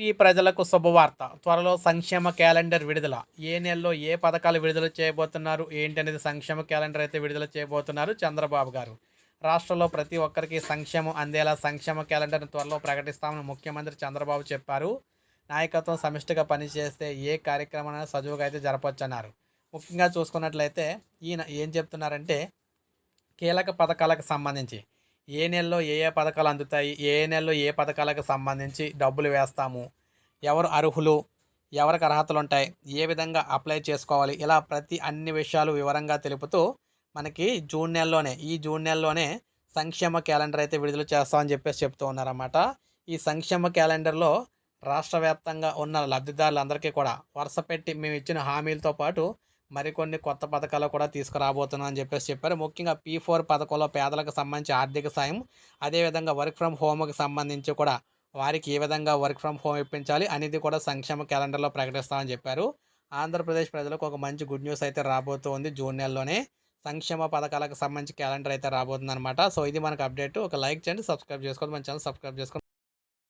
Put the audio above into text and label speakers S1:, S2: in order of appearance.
S1: AP ప్రజలకు శుభవార్త. త్వరలో సంక్షేమ క్యాలెండర్ విడుదల. ఏ నెలలో ఏ పథకాలు విడుదల చేయబోతున్నారు? ఏంటి అనేది సంక్షేమ క్యాలెండర్ అయితే విడుదల చేయబోతున్నారు చంద్రబాబు గారు. రాష్ట్రంలో ప్రతి ఒక్కరికి సంక్షేమం అందేలా సంక్షేమ క్యాలెండర్ను త్వరలో ప్రకటిస్తామని ముఖ్యమంత్రి చంద్రబాబు చెప్పారు. నాయకత్వం సమిష్టిగా పనిచేస్తే ఏ కార్యక్రమాన్ని సజువుగా అయితే జరపొచ్చన్నారు ముఖ్యంగా చూసుకున్నట్లయితే ఈయన ఏం చెప్తున్నారంటే కీలక పథకాలకు సంబంధించి ఏ నెలలో ఏ ఏ పథకాలు అందుతాయి? ఏ నెలలో ఏ పథకాలకు సంబంధించి డబ్బులు వేస్తాము? ఎవరు అర్హులు? ఎవరికి అర్హతలు ఉంటాయి ఏ విధంగా అప్లై చేసుకోవాలి? ఇలా ప్రతి అన్ని విషయాలు వివరంగా తెలుపుతూ మనకి జూన్ నెలలోనే ఈ జూన్ నెలలోనే సంక్షేమ క్యాలెండర్ అయితే విడుదల చేస్తామని చెప్పేసి చెప్తూ ఉన్నారన్నమాట. ఈ సంక్షేమ క్యాలెండర్లో రాష్ట్ర వ్యాప్తంగా ఉన్న లబ్ధిదారులందరికీ కూడా వరుస పెట్టి మేము ఇచ్చిన హామీలతో పాటు మరికొన్ని కొత్త పథకాలు కూడా తీసుకురాబోతున్నాం అని చెప్పేసి చెప్పారు. ముఖ్యంగా పీ ఫోర్ పథకంలో పేదలకు సంబంధించి ఆర్థిక సాయం అదేవిధంగా వర్క్ ఫ్రమ్ హోమ్కి సంబంధించి కూడా వారికి ఏ విధంగా వర్క్ ఫ్రమ్ హోమ్ ఇప్పించాలి అనేది కూడా సంక్షేమ క్యాలెండర్లో ప్రకటిస్తామని చెప్పారు. ఆంధ్రప్రదేశ్ ప్రజలకు ఒక మంచి గుడ్ న్యూస్ అయితే రాబోతుంది జూన్ నెలలోనే. సంక్షేమ పథకాలకు సంబంధించి క్యాలెండర్ అయితే రాబోతుంది అనమాట సో ఇది మనకు అప్డేట్ ఒక లైక్ చేయండి సబ్స్క్రైబ్ చేసుకోండి. మన ఛానల్ సబ్స్క్రైబ్ చేసుకోండి.